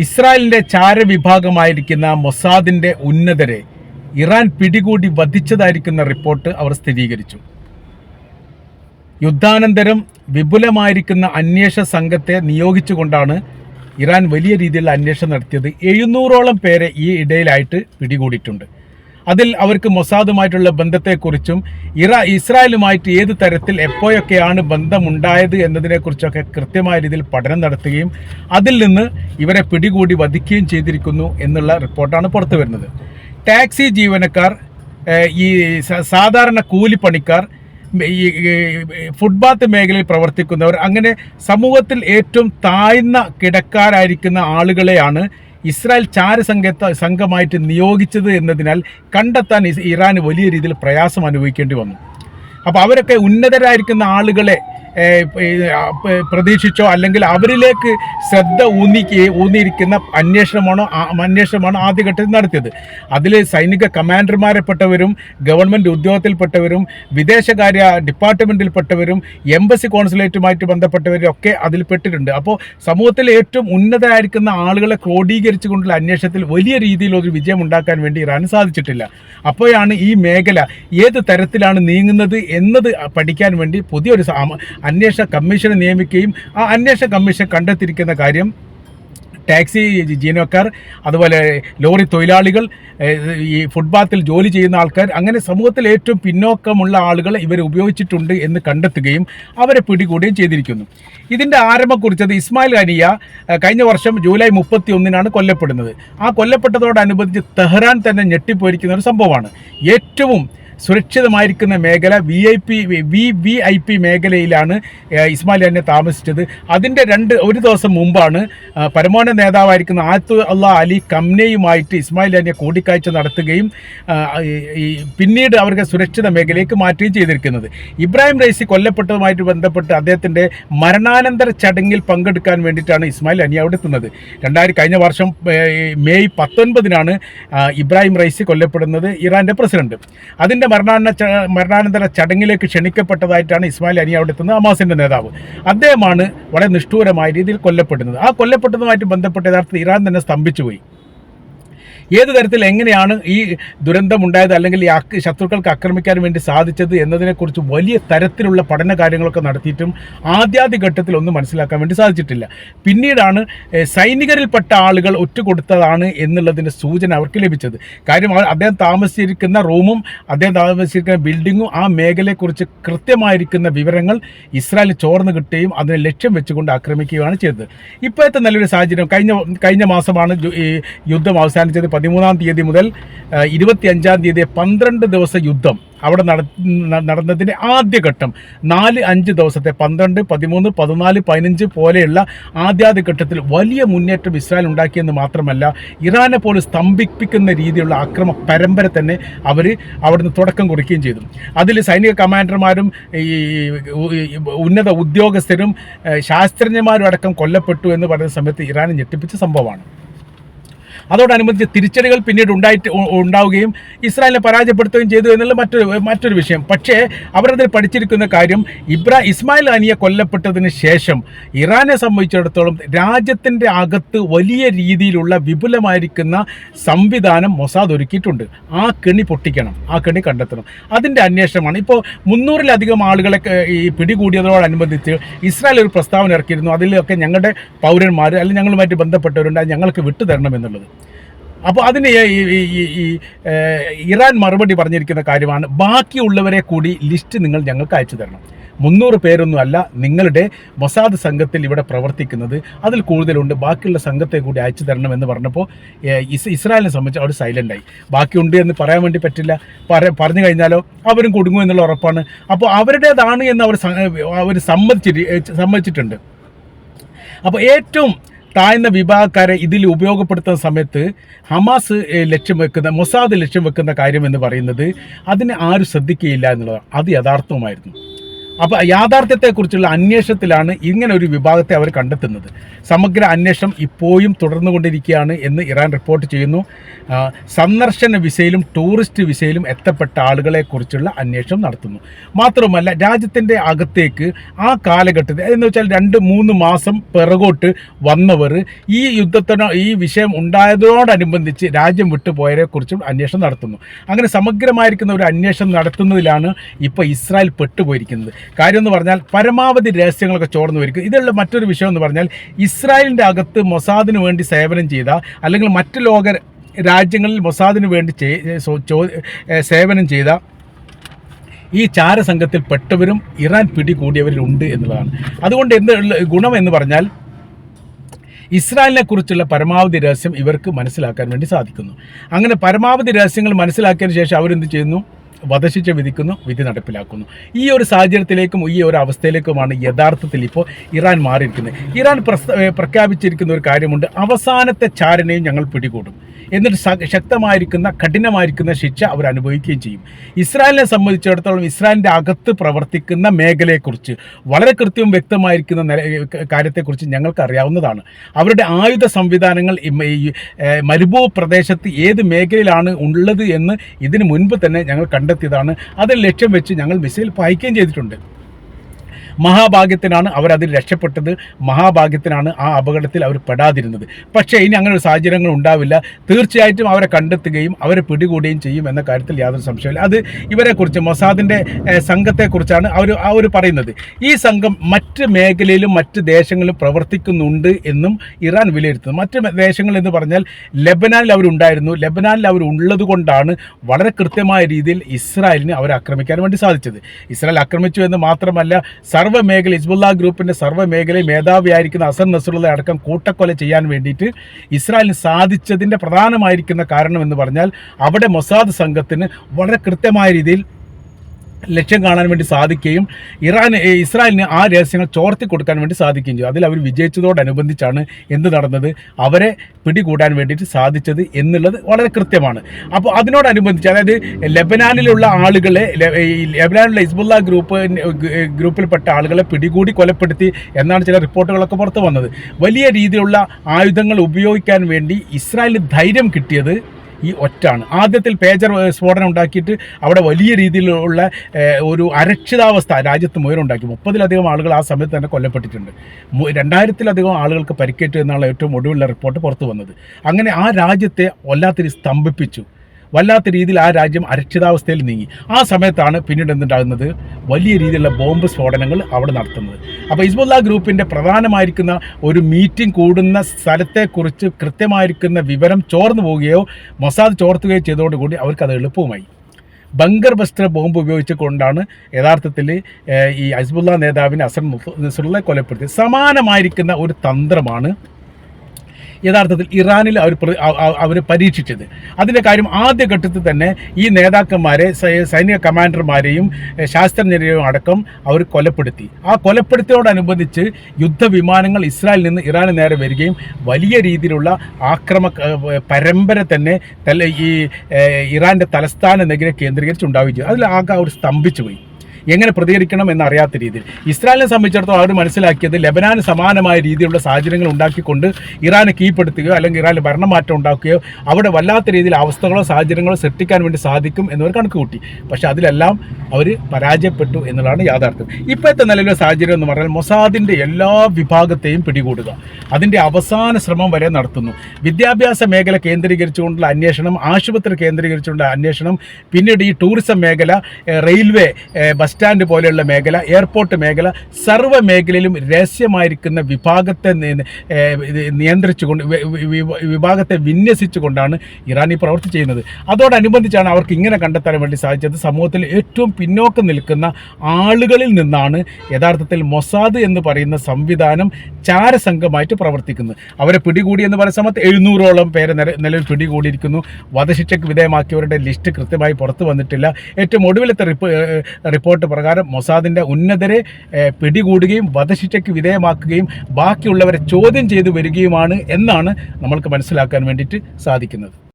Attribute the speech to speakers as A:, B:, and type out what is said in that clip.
A: ഇസ്രായേലിന്റെ ചാരവിഭാഗമായിരിക്കുന്ന മൊസാദിന്റെ ഉന്നതരെ ഇറാൻ പിടികൂടി വധിച്ചതായിരിക്കുന്ന റിപ്പോർട്ട് അവർ സ്ഥിരീകരിച്ചു. യുദ്ധാനന്തരം വിപുലമായിരിക്കുന്ന അന്വേഷണ സംഘത്തെ നിയോഗിച്ചുകൊണ്ടാണ് ഇറാൻ വലിയ രീതിയിലുള്ള അന്വേഷണം നടത്തിയത്. എഴുന്നൂറോളം പേരെ ഈ ഇടയിലായിട്ട് പിടികൂടിയിട്ടുണ്ട്. അതിൽ അവർക്ക് മൊസാദുമായിട്ടുള്ള ബന്ധത്തെക്കുറിച്ചും ഇറ ഇസ്രായേലുമായിട്ട് ഏത് തരത്തിൽ എപ്പോഴൊക്കെയാണ് ബന്ധമുണ്ടായത് എന്നതിനെക്കുറിച്ചൊക്കെ കൃത്യമായ രീതിയിൽ പഠനം നടത്തുകയും അതിൽ നിന്ന് ഇവരെ പിടികൂടി വധിക്കുകയും ചെയ്തിരിക്കുന്നു എന്നുള്ള റിപ്പോർട്ടാണ് പുറത്തു വരുന്നത്. ടാക്സി ജീവനക്കാർ ഈ സാധാരണ കൂലിപ്പണിക്കാർ ഈ ഫുട്പാത്ത് മേഖലയിൽ പ്രവർത്തിക്കുന്നവർ അങ്ങനെ സമൂഹത്തിൽ ഏറ്റവും താഴ്ന്ന കിടക്കാരായിരിക്കുന്ന ആളുകളെയാണ് ഇസ്രായേൽ ചാരസംഘത്ത സംഘമായിട്ട് നിയോഗിച്ചത് എന്നതിനാൽ കണ്ടെത്താൻ ഇറാൻ വലിയ രീതിയിൽ പ്രയാസം അനുഭവിക്കേണ്ടി വന്നു. അപ്പോൾ അവരൊക്കെ ഉന്നതരായിരിക്കുന്ന ആളുകളെ പ്രതീക്ഷിച്ചോ അല്ലെങ്കിൽ അവരിലേക്ക് ശ്രദ്ധ ഊന്നി ഊന്നിയിരിക്കുന്ന അന്വേഷണമാണോ അന്വേഷണമാണോ ആദ്യഘട്ടത്തിൽ നടത്തിയത്. അതിൽ സൈനിക കമാൻഡർമാരെപ്പെട്ടവരും ഗവൺമെന്റ് ഉദ്യോഗത്തിൽപ്പെട്ടവരും വിദേശകാര്യ ഡിപ്പാർട്ട്മെന്റിൽപ്പെട്ടവരും എംബസി കോൺസുലേറ്റുമായിട്ട് ബന്ധപ്പെട്ടവരും ഒക്കെ അതിൽ പെട്ടിട്ടുണ്ട്. അപ്പോൾ സമൂഹത്തിൽ ഏറ്റവും ഉന്നതരായിരിക്കുന്ന ആളുകളെ ക്രോഡീകരിച്ചു കൊണ്ടുള്ള അന്വേഷണത്തിൽ വലിയ രീതിയിലൊരു വിജയം ഉണ്ടാക്കാൻ വേണ്ടി ഇറാന് സാധിച്ചിട്ടില്ല. അപ്പോഴാണ് ഈ മേഖല ഏത് തരത്തിലാണ് നീങ്ങുന്നത് എന്നത് പഠിക്കാൻ വേണ്ടി പുതിയൊരു അന്വേഷണ കമ്മീഷനെ നിയമിക്കുകയും ആ അന്വേഷണ കമ്മീഷൻ കണ്ടെത്തിയിരിക്കുന്ന കാര്യം ടാക്സി ജീവനക്കാർ അതുപോലെ ലോറി തൊഴിലാളികൾ ഈ ഫുട്പാത്തിൽ ജോലി ചെയ്യുന്ന ആൾക്കാർ അങ്ങനെ സമൂഹത്തിൽ ഏറ്റവും പിന്നോക്കമുള്ള ആളുകൾ ഇവർ ഉപയോഗിച്ചിട്ടുണ്ട് എന്ന് കണ്ടെത്തുകയും അവരെ പിടികൂടുകയും ചെയ്തിരിക്കുന്നു. ഇതിന്റെ ആരംഭം കുറിച്ചത് ഇസ്മായിൽ അനിയ കഴിഞ്ഞ വർഷം ജൂലൈ മുപ്പത്തി ഒന്നിനാണ് കൊല്ലപ്പെടുന്നത്. ആ കൊല്ലപ്പെട്ടതോടനുബന്ധിച്ച് തെഹ്റാൻ തന്നെ ഞെട്ടിപ്പോയിരിക്കുന്ന ഒരു സംഭവമാണ്. ഏറ്റവും സുരക്ഷിതമായിരിക്കുന്ന മേഖല V I P V V I P മേഖലയിലാണ് ഇസ്മാലി അന്നെ താമസിച്ചത്. അതിന്റെ രണ്ട് ഒരു ദിവസം മുമ്പാണ് പരമോന്നത നേതാവായിരിക്കുന്ന ആത്തു അള്ളാ അലി കംനയുമായിട്ട് ഇസ്മായിൽ അന്നെ കൂടിക്കാഴ്ച നടത്തുകയും പിന്നീട് അവർക്ക് സുരക്ഷിത മേഖലയിലേക്ക് മാറ്റുകയും ചെയ്തിരിക്കുന്നത്. ഇബ്രാഹിം റൈസി കൊല്ലപ്പെട്ടതുമായിട്ട് ബന്ധപ്പെട്ട് അദ്ദേഹത്തിന്റെ മരണാനന്തര ചടങ്ങിൽ പങ്കെടുക്കാൻ വേണ്ടിയിട്ടാണ് ഇസ്മായിൽ അനി അവിടെ എത്തുന്നത്. രണ്ടായിരം കഴിഞ്ഞ വർഷം മെയ് പത്തൊൻപതിനാണ് ഇബ്രാഹിം റൈസി കൊല്ലപ്പെടുന്നത് ഇറാന്റെ പ്രസിഡന്റ്. അതിന്റെ മരണാന മരണാനന്തര ചടങ്ങിലേക്ക് ക്ഷണിക്കപ്പെട്ടതായിട്ടാണ് ഇസ്മായിൽ അനി അവിടെ എത്തുന്നത് ഹമാസിന്റെ നേതാവ്. അദ്ദേഹമാണ് വളരെ നിഷ്ഠൂരമായ രീതിയിൽ കൊല്ലപ്പെടുന്നത്. ആ കൊല്ലപ്പെട്ടതുമായിട്ട് ബന്ധപ്പെട്ട് യഥാർത്ഥത്തിൽ ഇറാൻ തന്നെ സ്തംഭിച്ചുപോയി. ഏത് തരത്തിൽ എങ്ങനെയാണ് ഈ ദുരന്തമുണ്ടായത് അല്ലെങ്കിൽ ഈ ശത്രുക്കൾക്ക് ആക്രമിക്കാൻ വേണ്ടി സാധിച്ചത് എന്നതിനെക്കുറിച്ച് വലിയ തരത്തിലുള്ള പഠന കാര്യങ്ങളൊക്കെ നടത്തിയിട്ടും ആദ്യാദ്യ ഘട്ടത്തിൽ ഒന്നും മനസ്സിലാക്കാൻ വേണ്ടി സാധിച്ചിട്ടില്ല. പിന്നീടാണ് സൈനികരിൽപ്പെട്ട ആളുകൾ ഒറ്റുകൊടുത്തതാണ് എന്നുള്ളതിന്റെ സൂചന അവർക്ക് ലഭിച്ചത്. കാര്യം അദ്ദേഹം താമസിച്ചിരിക്കുന്ന റൂമും അദ്ദേഹം താമസിച്ചിരിക്കുന്ന ബിൽഡിങ്ങും ആ മേഖലയെക്കുറിച്ച് കൃത്യമായിരിക്കുന്ന വിവരങ്ങൾ ഇസ്രായേൽ ചോർന്ന് കിട്ടുകയും അതിനെ ലക്ഷ്യം വെച്ചുകൊണ്ട് ആക്രമിക്കുകയാണ് ചെയ്തത്. ഇപ്പോഴത്തെ നല്ലൊരു സാഹചര്യം കഴിഞ്ഞ കഴിഞ്ഞ മാസമാണ് ഈ യുദ്ധം അവസാനിച്ചത് പതിമൂന്നാം തീയതി മുതൽ ഇരുപത്തി അഞ്ചാം തീയതി പന്ത്രണ്ട് ദിവസ യുദ്ധം അവിടെ നടന്നതിന്റെ ആദ്യഘട്ടം നാല് അഞ്ച് ദിവസത്തെ പന്ത്രണ്ട് പതിമൂന്ന് പതിനാല് പതിനഞ്ച് പോലെയുള്ള ആദ്യാദ്യഘട്ടത്തിൽ വലിയ മുന്നേറ്റം ഇസ്രായേൽ ഉണ്ടാക്കിയെന്ന് മാത്രമല്ല ഇറാനെ പോലും സ്തംഭിപ്പിക്കുന്ന രീതിയിലുള്ള ആക്രമ പരമ്പര തന്നെ അവർ അവിടുന്ന് തുടക്കം കുറിക്കുകയും ചെയ്തു. അതിൽ സൈനിക കമാൻഡർമാരും ഈ ഉന്നത ഉദ്യോഗസ്ഥരും ശാസ്ത്രജ്ഞന്മാരും അടക്കം കൊല്ലപ്പെട്ടു എന്ന് പറയുന്ന സമയത്ത് ഇറാനെ ഞെട്ടിപ്പിച്ച സംഭവമാണ്. അതോടനുബന്ധിച്ച് തിരിച്ചടികൾ പിന്നീട് ഉണ്ടായിട്ട് ഉണ്ടാവുകയും ഇസ്രായേലിനെ പരാജയപ്പെടുത്തുകയും ചെയ്തു എന്നുള്ള മറ്റൊരു മറ്റൊരു വിഷയം. പക്ഷേ അവരതിൽ പഠിച്ചിരിക്കുന്ന കാര്യം ഇബ്രാ ഇസ്മായിൽ അനിയെ കൊല്ലപ്പെട്ടതിന് ശേഷം ഇറാനെ സംബന്ധിച്ചിടത്തോളം രാജ്യത്തിന്റെ അകത്ത് വലിയ രീതിയിലുള്ള വിപുലമായിരിക്കുന്ന സംവിധാനം മൊസാദ് ഒരുക്കിയിട്ടുണ്ട്. ആ കെണി പൊട്ടിക്കണം ആ കെണി കണ്ടെത്തണം. അതിന്റെ അന്വേഷണമാണ്. ഇപ്പോൾ മുന്നൂറിലധികം ആളുകളെ ഈ പിടികൂടിയതോടനുബന്ധിച്ച് ഇസ്രായേൽ ഒരു പ്രസ്താവന ഇറക്കിയിരുന്നു. അതിലൊക്കെ ഞങ്ങളുടെ പൗരന്മാർ അല്ലെങ്കിൽ ഞങ്ങളുമായിട്ട് ബന്ധപ്പെട്ടവരുണ്ട് ഞങ്ങൾക്ക് വിട്ടുതരണം എന്നുള്ളത്. അപ്പോൾ അതിന് ഈ- ഇറാൻ മറുപടി പറഞ്ഞിരിക്കുന്ന കാര്യമാണ്. ബാക്കിയുള്ളവരെ കൂടി ലിസ്റ്റ് നിങ്ങൾ ഞങ്ങൾക്ക് അയച്ചു തരണം. മുന്നൂറ് പേരൊന്നും അല്ല നിങ്ങളുടെ മൊസാദ് സംഘത്തിൽ ഇവിടെ പ്രവർത്തിക്കുന്നത്. അതിൽ കൂടുതലുണ്ട്. ബാക്കിയുള്ള സംഘത്തെ കൂടി അയച്ചു തരണം എന്ന് പറഞ്ഞപ്പോൾ ഇസ്രായേലിനെ സംബന്ധിച്ച് അവർ സൈലന്റായി ബാക്കിയുണ്ട് എന്ന് പറയാൻ വേണ്ടി പറ്റില്ല. പറ പറഞ്ഞു കഴിഞ്ഞാലോ അവരും കുടുങ്ങും എന്നുള്ള ഉറപ്പാണ്. അപ്പോൾ അവരുടേതാണ് എന്ന് അവർ അവർ സമ്മതിച്ചിട്ട് സമ്മതിച്ചിട്ടുണ്ട്. അപ്പോൾ ഏറ്റവും താഴ്ന്ന വിഭാഗക്കാരെ ഇതിൽ ഉപയോഗപ്പെടുത്തുന്ന സമയത്ത് ഹമാസ് ലക്ഷ്യം വെക്കുന്ന മൊസാദ് ലക്ഷ്യം വെക്കുന്ന കാര്യം എന്ന് പറയുന്നത് അതിനെ ആരും ശ്രദ്ധിക്കുകയില്ല എന്നുള്ളതാണ്. അത് യഥാർത്ഥവുമായിരുന്നു. അപ്പോൾ യാഥാർത്ഥ്യത്തെക്കുറിച്ചുള്ള അന്വേഷണത്തിലാണ് ഇങ്ങനെ ഒരു വിഭാഗത്തെ അവർ കണ്ടെത്തുന്നത്. സമഗ്ര അന്വേഷണം ഇപ്പോഴും തുടർന്നുകൊണ്ടിരിക്കുകയാണ് എന്ന് ഇറാൻ റിപ്പോർട്ട് ചെയ്യുന്നു. സന്ദർശന വിസയിലും ടൂറിസ്റ്റ് വിസയിലും എത്തപ്പെട്ട ആളുകളെക്കുറിച്ചുള്ള അന്വേഷണം നടത്തുന്നു. മാത്രമല്ല രാജ്യത്തിന്റെ അകത്തേക്ക് ആ കാലഘട്ടത്തിൽ എന്ന് വെച്ചാൽ രണ്ട് മൂന്ന് മാസം പിറകോട്ട് വന്നവർ ഈ യുദ്ധത്തിനോ ഈ വിഷയം ഉണ്ടായതിനോടനുബന്ധിച്ച് രാജ്യം വിട്ടുപോയവരെ കുറിച്ചും അന്വേഷണം നടത്തുന്നു. അങ്ങനെ സമഗ്രമായിരിക്കുന്ന ഒരു അന്വേഷണം നടത്തുന്നതിലാണ് ഇപ്പോൾ ഇസ്രായേൽ പെട്ടുപോയിരിക്കുന്നത്. കാര്യം എന്ന് പറഞ്ഞാൽ പരമാവധി രഹസ്യങ്ങളൊക്കെ ചോർന്നു വരിക ഇതിലുള്ള മറ്റൊരു വിഷയം എന്ന് പറഞ്ഞാൽ ഇസ്രായേലിന്റെ അകത്ത് മൊസാദിന് വേണ്ടി സേവനം ചെയ്ത അല്ലെങ്കിൽ മറ്റ് ലോക രാജ്യങ്ങളിൽ മൊസാദിന് വേണ്ടി സേവനം ചെയ്ത ഈ ചാരസംഘത്തിൽ പെട്ടവരും ഇറാൻ പിടികൂടിയവരിലുണ്ട് എന്നുള്ളതാണ്. അതുകൊണ്ട് എന്ത് ഗുണം എന്ന് പറഞ്ഞാൽ ഇസ്രായേലിനെ കുറിച്ചുള്ള പരമാവധി രഹസ്യം ഇവർക്ക് മനസ്സിലാക്കാൻ വേണ്ടി സാധിക്കുന്നു. അങ്ങനെ പരമാവധി രഹസ്യങ്ങൾ മനസ്സിലാക്കിയതിന് ശേഷം അവരെന്ത് ചെയ്യുന്നു? വധശിക്ഷ വിധിക്കുന്നു വിധി നടപ്പിലാക്കുന്നു. ഈ ഒരു സാഹചര്യത്തിലേക്കും ഈ ഒരു അവസ്ഥയിലേക്കുമാണ് യഥാർത്ഥത്തിൽ ഇപ്പോൾ ഇറാൻ മാറിയിരിക്കുന്നത്. ഇറാൻ പ്രഖ്യാപിച്ചിരിക്കുന്ന ഒരു കാര്യമുണ്ട്. അവസാനത്തെ ചാരനെയും ഞങ്ങൾ പിടികൂടും. എന്നിട്ട് ശക്തമായിരിക്കുന്ന കഠിനമായിരിക്കുന്ന ശിക്ഷ അവർ അനുഭവിക്കുകയും ചെയ്യും. ഇസ്രായേലിനെ സംബന്ധിച്ചിടത്തോളം ഇസ്രായേലിന്റെ അകത്ത് പ്രവർത്തിക്കുന്ന മേഖലയെക്കുറിച്ച് വളരെ കൃത്യവും വ്യക്തമായിരിക്കുന്ന കാര്യത്തെക്കുറിച്ച് ഞങ്ങൾക്ക് അറിയാവുന്നതാണ്. അവരുടെ ആയുധ സംവിധാനങ്ങൾ മരുഭൂ പ്രദേശത്ത് ഏത് മേഖലയിലാണ് ഉള്ളത് എന്ന് ഇതിനു മുൻപ് തന്നെ ഞങ്ങൾ കണ്ടെത്തിയതാണ്. അതിൽ ലക്ഷ്യം വെച്ച് ഞങ്ങൾ മിസൈൽ പായിക്കുകയും ചെയ്തിട്ടുണ്ട്. മഹാഭാഗ്യത്തിനാണ് അവരതിൽ രക്ഷപ്പെട്ടത്. മഹാഭാഗ്യത്തിനാണ് ആ അപകടത്തിൽ അവർ പെടാതിരുന്നത്. പക്ഷേ ഇനി അങ്ങനെ ഒരു സാഹചര്യങ്ങൾ ഉണ്ടാവില്ല. തീർച്ചയായിട്ടും അവരെ കണ്ടെത്തുകയും അവരെ പിടികൂടുകയും ചെയ്യും എന്ന കാര്യത്തിൽ യാതൊരു സംശയമില്ല അത് ഇവരെക്കുറിച്ച് മൊസാദിന്റെ സംഘത്തെക്കുറിച്ചാണ് അവർ അവർ പറയുന്നത്. ഈ സംഘം മറ്റ് മേഖലയിലും മറ്റ് ദേശങ്ങളിലും പ്രവർത്തിക്കുന്നുണ്ട് എന്നും ഇറാൻ വിലയിരുത്തുന്നു. മറ്റ് ദേശങ്ങൾ എന്ന് പറഞ്ഞാൽ ലെബനാനിൽ അവരുണ്ടായിരുന്നു. ലെബനാനിൽ അവരുള്ളത് കൊണ്ടാണ് വളരെ കൃത്യമായ രീതിയിൽ ഇസ്രായേലിന് അവരെ ആക്രമിക്കാൻ വേണ്ടി സാധിച്ചത്. ഇസ്രായേൽ ആക്രമിച്ചു എന്ന് മാത്രമല്ല സർവ മേഖല ഹിസ്ബുല്ല ഗ്രൂപ്പിന്റെ സർവ മേഖലയിൽ മേധാവിയായിരിക്കുന്ന അസർ നസറുള്ള അടക്കം കൂട്ടക്കൊല ചെയ്യാൻ വേണ്ടിയിട്ട് ഇസ്രായേലിന് സാധിച്ചതിന്റെ പ്രധാനമായിരിക്കുന്ന കാരണം എന്ന് പറഞ്ഞാൽ അവിടെ മൊസാദ് സംഘത്തിന് വളരെ കൃത്യമായ രീതിയിൽ ലക്ഷ്യം കാണാൻ വേണ്ടി സാധിക്കുകയും ഇറാൻ ഇസ്രായേലിന് ആ രഹസ്യങ്ങൾ ചോർത്തി കൊടുക്കാൻ വേണ്ടി സാധിക്കുകയും ചെയ്തു. അതിൽ അവർ വിജയിച്ചതോടനുബന്ധിച്ചാണ് എന്ത് നടന്നത്? അവരെ പിടികൂടാൻ വേണ്ടിയിട്ട് സാധിച്ചത് എന്നുള്ളത് വളരെ കൃത്യമാണ്. അപ്പോൾ അതിനോടനുബന്ധിച്ച് അതായത് ലെബനാനിലുള്ള ആളുകളെ ലെബനാനിലുള്ള ഇസ്ബുല്ല ഗ്രൂപ്പ് ഗ്രൂപ്പിൽപ്പെട്ട ആളുകളെ പിടികൂടി കൊലപ്പെടുത്തി എന്നാണ് ചില റിപ്പോർട്ടുകളൊക്കെ പുറത്തു വന്നത്. വലിയ രീതിയിലുള്ള ആയുധങ്ങൾ ഉപയോഗിക്കാൻ വേണ്ടി ഇസ്രായേലിന് ധൈര്യം കിട്ടിയത് ഈ ഒറ്റാണ്. ആദ്യത്തിൽ പേജർ സ്ഫോടനം ഉണ്ടാക്കിയിട്ട് അവിടെ വലിയ രീതിയിലുള്ള ഒരു അരക്ഷിതാവസ്ഥ രാജ്യത്ത് മുയലുണ്ടാക്കി. മുപ്പതിലധികം ആളുകൾ ആ സമയത്ത് തന്നെ കൊല്ലപ്പെട്ടിട്ടുണ്ട്. രണ്ടായിരത്തിലധികം ആളുകൾക്ക് പരിക്കേറ്റു എന്നുള്ള ഏറ്റവും ഒടുവിലുള്ള റിപ്പോർട്ട് പുറത്തു വന്നത്. അങ്ങനെ ആ രാജ്യത്തെ വല്ലാത്തൊരു സ്തംഭിപ്പിച്ചു. വല്ലാത്ത രീതിയിൽ ആ രാജ്യം അരക്ഷിതാവസ്ഥയിൽ നീങ്ങി. ആ സമയത്താണ് പിന്നീട് എന്തുണ്ടാകുന്നത്? വലിയ രീതിയിലുള്ള ബോംബ് സ്ഫോടനങ്ങൾ അവിടെ നടത്തുന്നത്. അപ്പോൾ ഹിസ്ബുല്ല ഗ്രൂപ്പിന്റെ പ്രധാനമായിരിക്കുന്ന ഒരു മീറ്റിംഗ് കൂടുന്ന സ്ഥലത്തെക്കുറിച്ച് കൃത്യമായിരിക്കുന്ന വിവരം ചോർന്നു പോവുകയോ മൊസാദ് ചോർത്തുകയോ ചെയ്തതോടുകൂടി അവർക്കത് എളുപ്പവുമായി. ബങ്കർ ബസ്റ്റർ ബോംബ് ഉപയോഗിച്ചുകൊണ്ടാണ് യഥാർത്ഥത്തിൽ ഈ ഹസ്ബുല്ല നേതാവിനെ അസർ നസറുള്ള കൊലപ്പെടുത്തിയത്. സമാനമായിരിക്കുന്ന ഒരു തന്ത്രമാണ് യഥാർത്ഥത്തിൽ ഇറാനിൽ അവർ അവർ പരീക്ഷിച്ചത്. അതിന്റെ കാര്യം ആദ്യഘട്ടത്തിൽ തന്നെ ഈ നേതാക്കന്മാരെ സൈനിക കമാൻഡർമാരെയും ശാസ്ത്രജ്ഞരെയും അടക്കം അവർ കൊലപ്പെടുത്തി. ആ കൊലപ്പെടുത്തിയോടനുബന്ധിച്ച് യുദ്ധവിമാനങ്ങൾ ഇസ്രായേലിൽ നിന്ന് ഇറാന് നേരെ വരികയും വലിയ രീതിയിലുള്ള ആക്രമ പരമ്പര തന്നെ ഈ ഇറാന്റെ തലസ്ഥാന നഗരം കേന്ദ്രീകരിച്ചുണ്ടാവുകയും ചെയ്തു. അതിൽ ആകെ അവർ സ്തംഭിച്ചു പോയി എങ്ങനെ പ്രതികരിക്കണം എന്നറിയാത്ത രീതിയിൽ. ഇസ്രായേലിനെ സംബന്ധിച്ചിടത്തോളം അവർ മനസ്സിലാക്കിയത് ലബനാന് സമാനമായ രീതിയിലുള്ള സാഹചര്യങ്ങൾ ഉണ്ടാക്കിക്കൊണ്ട് ഇറാനെ കീഴ്പ്പെടുത്തുകയോ അല്ലെങ്കിൽ ഇറാനിൽ ഭരണമാറ്റം ഉണ്ടാക്കുകയോ അവിടെ വല്ലാത്ത രീതിയിൽ അവസ്ഥകളോ സാഹചര്യങ്ങളോ സൃഷ്ടിക്കാൻ വേണ്ടി സാധിക്കും എന്നവർ കണക്ക് കൂട്ടി. പക്ഷേ അതിലെല്ലാം അവർ പരാജയപ്പെട്ടു എന്നുള്ളതാണ് യാഥാർത്ഥ്യം. ഇപ്പോഴത്തെ നിലവിലെ സാഹചര്യം എന്ന് പറഞ്ഞാൽ മൊസാദിന്റെ എല്ലാ വിഭാഗത്തെയും പിടികൂടുക. അതിന്റെ അവസാന ശ്രമം വരെ നടത്തുന്നു. വിദ്യാഭ്യാസ മേഖല കേന്ദ്രീകരിച്ചുകൊണ്ടുള്ള അന്വേഷണം ആശുപത്രി കേന്ദ്രീകരിച്ചുകൊണ്ടുള്ള അന്വേഷണം പിന്നീട് ഈ ടൂറിസം മേഖല റെയിൽവേ ഏഹ്, സ്റ്റാൻഡ് പോലെയുള്ള മേഖല എയർപോർട്ട് മേഖല സർവ മേഖലയിലും രഹസ്യമായിരിക്കുന്ന വിഭാഗത്തെ നിയന്ത്രിച്ചുകൊണ്ട് വിഭാഗത്തെ വിന്യസിച്ചുകൊണ്ടാണ് ഇറാൻ ഈ പ്രവൃത്തി ചെയ്യുന്നത്. അതോടനുബന്ധിച്ചാണ് അവർക്ക് ഇങ്ങനെ കണ്ടെത്താൻ വേണ്ടി സാധിച്ചത്. സമൂഹത്തിൽ ഏറ്റവും പിന്നോക്കം നിൽക്കുന്ന ആളുകളിൽ നിന്നാണ് യഥാർത്ഥത്തിൽ മൊസാദ് എന്ന് പറയുന്ന സംവിധാനം ചാരസംഘമായിട്ട് പ്രവർത്തിക്കുന്നത്. അവരെ പിടികൂടി എന്ന് പറയുന്ന സമയത്ത് എഴുന്നൂറോളം പേരെ നില- നിലവിൽ പിടികൂടിയിരിക്കുന്നു. വധശിക്ഷയ്ക്ക് വിധേയമാക്കിയവരുടെ ലിസ്റ്റ് കൃത്യമായി പുറത്തു വന്നിട്ടില്ല. ഏറ്റവും ഒടുവിലത്തെ റിപ്പോ ഏഹ് റിപ്പോർട്ട് പ്രകാരം മൊസാദിന്റെ ഉന്നതരെ പിടികൂടുകയും വധശിക്ഷയ്ക്ക് വിധേയമാക്കുകയും ബാക്കിയുള്ളവരെ ചോദ്യം ചെയ്തു വരികയുമാണ് എന്നാണ് നമ്മൾക്ക് മനസ്സിലാക്കാൻ വേണ്ടിയിട്ട് സാധിക്കുന്നത്.